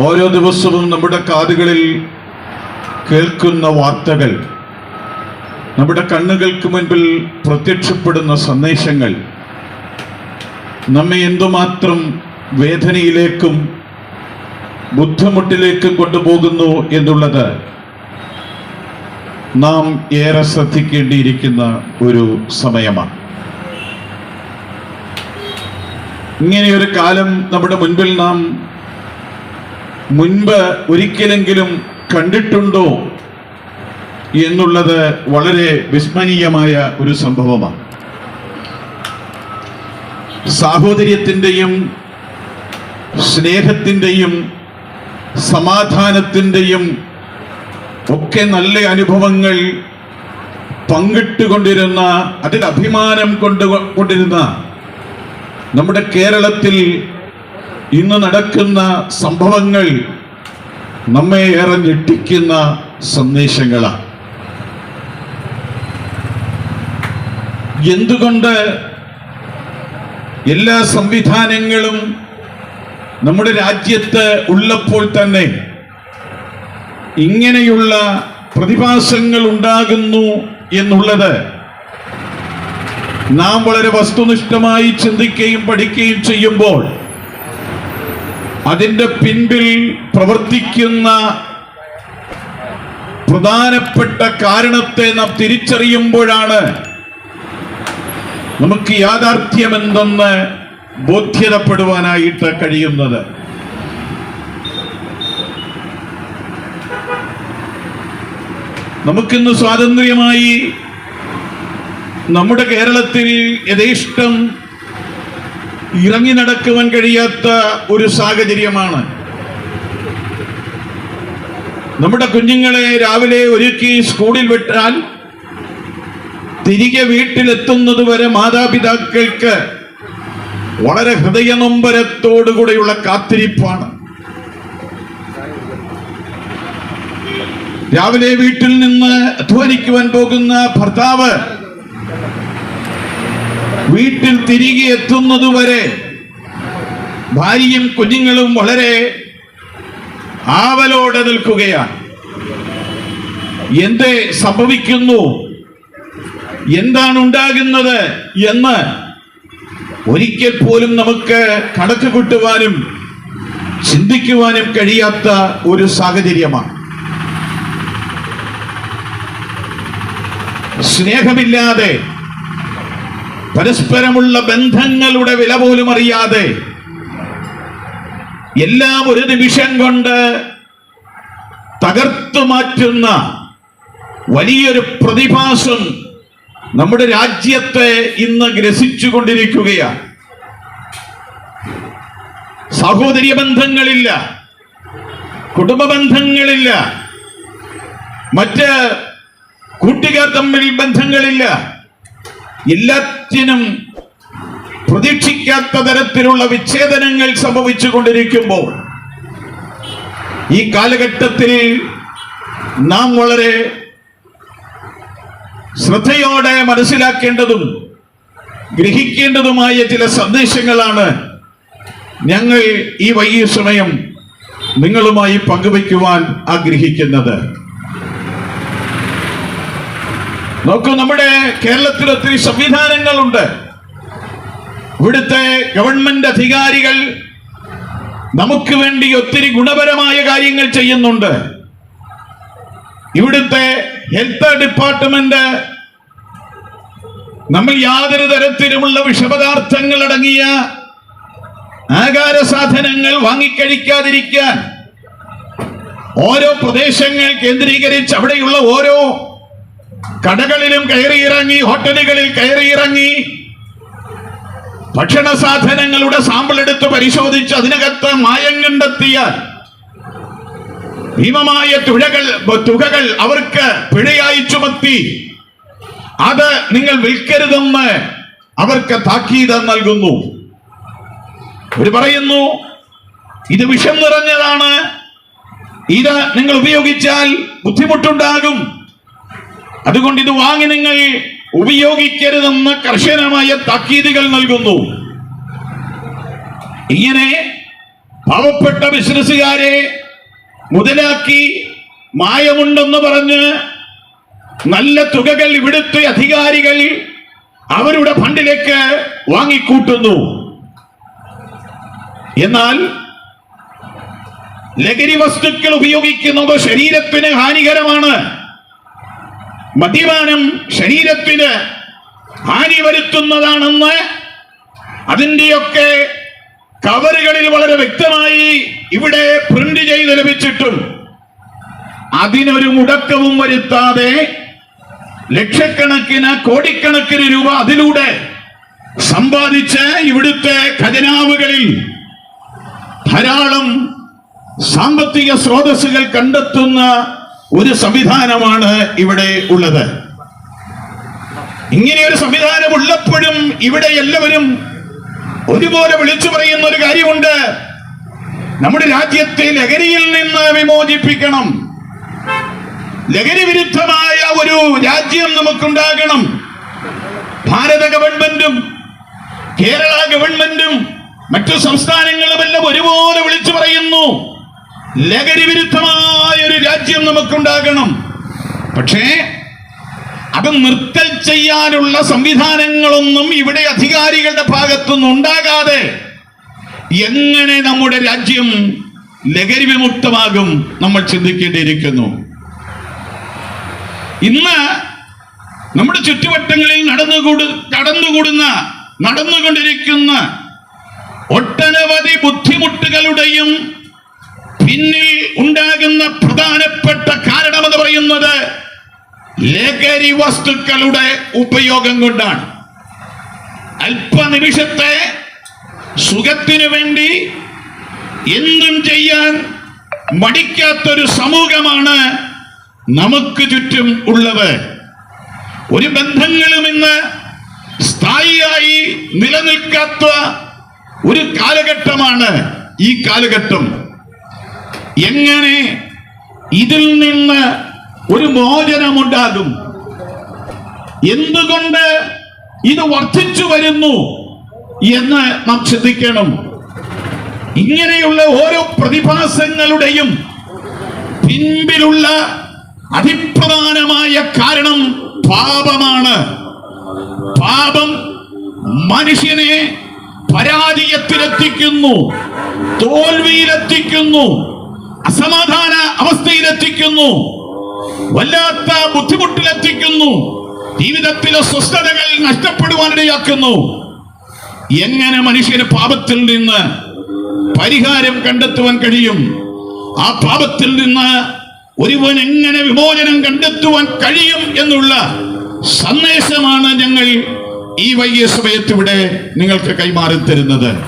ഓരോ ദിവസവും നമ്മുടെ കാതുകളിൽ കേൾക്കുന്ന വാർത്തകൾ നമ്മുടെ കണ്ണുകൾക്ക് മുൻപിൽ പ്രത്യക്ഷപ്പെടുന്ന സന്ദേശങ്ങൾ നമ്മെ എന്തുമാത്രം വേദനയിലേക്കും ബുദ്ധിമുട്ടിലേക്കും കൊണ്ടുപോകുന്നു എന്നുള്ളത് നാം ഏറെ ശ്രദ്ധിക്കേണ്ടിയിരിക്കുന്ന ഒരു സമയമാണ്. ഇങ്ങനെയൊരു കാലം നമ്മുടെ മുൻപിൽ നാം മുൻപ് ഒരിക്കലെങ്കിലും കണ്ടിട്ടുണ്ടോ എന്നുള്ളത് വളരെ വിസ്മരണീയമായ ഒരു സംഭവമാണ്. സാഹോദര്യത്തിന്റെയും സ്നേഹത്തിന്റെയും സമാധാനത്തിന്റെയും ഒക്കെ നല്ല അനുഭവങ്ങൾ പങ്കിട്ടുകൊണ്ടിരുന്ന അതിൽ അഭിമാനം കൊണ്ട് കൊണ്ടിരുന്ന നമ്മുടെ കേരളത്തിൽ ഇന്ന് നടക്കുന്ന സംഭവങ്ങൾ നമ്മെ ഏറെ ഞെട്ടിക്കുന്ന സന്ദേശങ്ങളാണ് എന്തുകൊണ്ട് എല്ലാ സംവിധാനങ്ങളും നമ്മുടെ രാജ്യത്ത് ഉള്ളപ്പോൾ തന്നെ ഇങ്ങനെയുള്ള പ്രതിഭാസങ്ങൾ ഉണ്ടാകുന്നു എന്നുള്ളത് നാം വളരെ വസ്തുനിഷ്ഠമായി ചിന്തിക്കുകയും പഠിക്കുകയും ചെയ്യുമ്പോൾ അതിന്റെ പിൻപിൽ പ്രവർത്തിക്കുന്ന പ്രധാനപ്പെട്ട കാരണത്തെ നാം തിരിച്ചറിയുമ്പോഴാണ് നമുക്ക് യാഥാർത്ഥ്യം യാഥാർത്ഥ്യമെന്തെന്ന് ബോധ്യതപ്പെടുവാനായിട്ട് കഴിയുന്നത്. നമുക്കിന്ന് സ്വാതന്ത്ര്യമായി നമ്മുടെ കേരളത്തിൽ യഥേഷ്ടം ഇറങ്ങി നടക്കുവാൻ കഴിയാത്ത ഒരു സാഹചര്യമാണ്. നമ്മുടെ കുഞ്ഞുങ്ങളെ രാവിലെ ഒരുക്കി സ്കൂളിൽ വിട്ടാൽ തിരികെ വീട്ടിലെത്തുന്നത് വരെ മാതാപിതാക്കൾക്ക് വളരെ ഹൃദയനൊമ്പരത്തോടുകൂടെയുള്ള കാത്തിരിപ്പാണ്. രാവിലെ വീട്ടിൽ നിന്ന് അധ്വാനിക്കുവാൻ പോകുന്ന ഭർത്താവ് വീട്ടിൽ തിരികെ എത്തുന്നതുവരെ ഭാര്യയും കുഞ്ഞുങ്ങളും വളരെ ആവലോടെ നിൽക്കുകയാണ്. എന്തേ സംഭവിക്കുന്നു? എന്താണ് ഉണ്ടാകുന്നത് എന്ന് ഒരിക്കൽ പോലും നമുക്ക് കണക്ക് കൂട്ടുവാനും ചിന്തിക്കുവാനും കഴിയാത്ത ഒരു സാഹചര്യമാണ്. സ്നേഹമില്ലാതെ പരസ്പരമുള്ള ബന്ധങ്ങളുടെ വില പോലും അറിയാതെ എല്ലാം ഒരു നിമിഷം കൊണ്ട് തകർത്തു മാറ്റുന്ന വലിയൊരു പ്രതിഭാസം നമ്മുടെ രാജ്യത്തെ ഇന്ന് ഗ്രസിച്ചുകൊണ്ടിരിക്കുകയാണ് സഹോദര്യ ബന്ധങ്ങളില്ല കുടുംബ ബന്ധങ്ങളില്ല മറ്റ് കൂട്ടുകാർ തമ്മിൽ ബന്ധങ്ങളില്ല. എല്ലാത്തിനും പ്രതീക്ഷിക്കാത്ത തരത്തിലുള്ള വിച്ഛേദനങ്ങൾ സംഭവിച്ചു കൊണ്ടിരിക്കുമ്പോൾ ഈ കാലഘട്ടത്തിൽ നാം വളരെ ശ്രദ്ധയോടെ മനസ്സിലാക്കേണ്ടതും ഗ്രഹിക്കേണ്ടതുമായ ചില സന്ദേശങ്ങളാണ് ഞങ്ങൾ ഈ വൈകിയ സമയം നിങ്ങളുമായി പങ്കുവയ്ക്കുവാൻ ആഗ്രഹിക്കുന്നത്. നോക്കൂ നമ്മുടെ കേരളത്തിൽ ഒത്തിരി സംവിധാനങ്ങളുണ്ട്. ഇവിടുത്തെ ഗവൺമെന്റ് അധികാരികൾ നമുക്ക് വേണ്ടി ഒത്തിരി ഗുണപരമായ കാര്യങ്ങൾ ചെയ്യുന്നുണ്ട്. ഇവിടുത്തെ ഹെൽത്ത് ഡിപ്പാർട്ട്മെന്റ് നമ്മൾ യാതൊരു തരത്തിലുമുള്ള വിഷപദാർത്ഥങ്ങൾ അടങ്ങിയ ആകാര സാധനങ്ങൾ വാങ്ങിക്കഴിക്കാതിരിക്കാൻ ഓരോ പ്രദേശങ്ങൾ കേന്ദ്രീകരിച്ച് അവിടെയുള്ള ഓരോ കടകളിലും കയറിയിറങ്ങി ഹോട്ടലുകളിൽ കയറിയിറങ്ങി. ഭക്ഷണ സാധനങ്ങളുടെ സാമ്പിൾ എടുത്ത് പരിശോധിച്ച് അതിനകത്ത് മായം കണ്ടെത്തിയാൽ ഭീമമായ തുഴകൾ തുകകൾ അവർക്ക് പിഴയായി ചുമത്തി. അത് നിങ്ങൾ വിൽക്കരുതെന്ന് അവർക്ക് താക്കീത് നൽകുന്നു. ഒരു പറയുന്നു ഇത് വിഷം നിറഞ്ഞതാണ്. ഇത് നിങ്ങൾ ഉപയോഗിച്ചാൽ ബുദ്ധിമുട്ടുണ്ടാകും. അതുകൊണ്ട് ഇത് വാങ്ങി നിങ്ങൾ ഉപയോഗിക്കരുതെന്ന് കർശനമായ താക്കീതുകൾ നൽകുന്നു. ഇങ്ങനെ പാവപ്പെട്ട ബിസിനസ്സുകാരെ മുതലാക്കി മായമുണ്ടെന്ന് പറഞ്ഞ് നല്ല തുകകൾ ഇവിടുത്തെ അധികാരികൾ അവരുടെ ഫണ്ടിലേക്ക് വാങ്ങിക്കൂട്ടുന്നു. എന്നാൽ ലഹരി വസ്തുക്കൾ ഉപയോഗിക്കുന്നത് ശരീരത്തിന് ഹാനികരമാണ്. മദ്യപാനം ശരീരത്തിന് ഹാനി വരുത്തുന്നതാണെന്ന് അതിന്റെയൊക്കെ കവറുകളിൽ വളരെ വ്യക്തമായി ഇവിടെ പ്രിന്റ് ചെയ്ത് ലഭിച്ചിട്ടും അതിനൊരു മുടക്കവും വരുത്താതെ ലക്ഷക്കണക്കിന് കോടിക്കണക്കിന് രൂപ അതിലൂടെ സമ്പാദിച്ച് ഇവിടുത്തെ ഖജനാവുകളിൽ ധാരാളം സാമ്പത്തിക സ്രോതസ്സുകൾ കണ്ടെത്തുന്ന ഒരു സംവിധാനമാണ് ഇവിടെ ഉള്ളത്. ഇങ്ങനെ ഒരു സംവിധാനം ഉള്ളപ്പോഴും ഇവിടെ എല്ലാവരും ഒരുപോലെ വിളിച്ചു പറയുന്ന ഒരു കാര്യമുണ്ട്. നമ്മുടെ രാജ്യത്തെ ലഹരിയിൽ നിന്ന് വിമോചിപ്പിക്കണം. ലഹരി വിരുദ്ധമായ ഒരു രാജ്യം നമുക്കുണ്ടാകണം. ഭാരത ഗവൺമെന്റും കേരള ഗവൺമെന്റും മറ്റു സംസ്ഥാനങ്ങളുമെല്ലാം ഒരുപോലെ വിളിച്ചു പറയുന്നു. ലഹരി വിരുദ്ധമായ ഒരു രാജ്യം നമുക്കുണ്ടാകണം. പക്ഷേ അത് നിർത്തൽ ചെയ്യാനുള്ള സംവിധാനങ്ങളൊന്നും ഇവിടെ അധികാരികളുടെ ഭാഗത്തുനിന്ന് ഉണ്ടാകാതെ എങ്ങനെ നമ്മുടെ രാജ്യം ലഹരി വിമുക്തമാകും നമ്മൾ ചിന്തിക്കേണ്ടിയിരിക്കുന്നു. ഇന്ന് നമ്മുടെ ചുറ്റുവട്ടങ്ങളിൽ നടന്നുകൂടു കടന്നുകൂടുന്ന നടന്നുകൊണ്ടിരിക്കുന്ന ഒട്ടനവധി ബുദ്ധിമുട്ടുകളുടെയും പിന്നിൽ ഉണ്ടാകുന്ന പ്രധാനപ്പെട്ട കാരണം എന്ന് പറയുന്നത് ലഹരി വസ്തുക്കളുടെ ഉപയോഗം കൊണ്ടാണ്. അല്പനിമിഷത്തെ സുഖത്തിനു വേണ്ടി എന്തും ചെയ്യാൻ മടിക്കാത്തൊരു സമൂഹമാണ് നമുക്ക് ചുറ്റും ഉള്ളത്. ഒരു ബന്ധങ്ങളും ഇന്ന് സ്ഥായിയായി നിലനിൽക്കാത്ത ഒരു കാലഘട്ടമാണ് ഈ കാലഘട്ടം. എങ്ങനെ ഇതിൽ നിന്ന് ഒരു മോചനമുണ്ടാകും? എന്തുകൊണ്ട് ഇത് വർദ്ധിച്ചു വരുന്നു എന്ന് നാം ചിന്തിക്കണം. ഇങ്ങനെയുള്ള ഓരോ പ്രതിഭാസങ്ങളുടെയും പിൻപിലുള്ള അതിപ്രധാനമായ കാരണം പാപമാണ്. പാപം മനുഷ്യനെ പരാജയത്തിലെത്തിക്കുന്നു തോൽവിയിലെത്തിക്കുന്നു. അസമാധാന അവസ്ഥയിലെത്തിക്കുന്നു. വല്ലാത്ത ബുദ്ധിമുട്ടിലെത്തിക്കുന്നു. ജീവിതത്തിലെ സ്വസ്ഥതകൾ നഷ്ടപ്പെടുവാനിടയാക്കുന്നു. എങ്ങനെ മനുഷ്യന് പാപത്തിൽ നിന്ന് പരിഹാരം കണ്ടെത്തുവാൻ കഴിയും? ആ പാപത്തിൽ നിന്ന് ഒരുവൻ എങ്ങനെ വിമോചനം കണ്ടെത്തുവാൻ കഴിയും എന്നുള്ള സന്ദേശമാണ് ഞങ്ങൾ ഈ വൈകിയ സമയത്ത് ഇവിടെ നിങ്ങൾക്ക് കൈമാറി തരുന്നത്.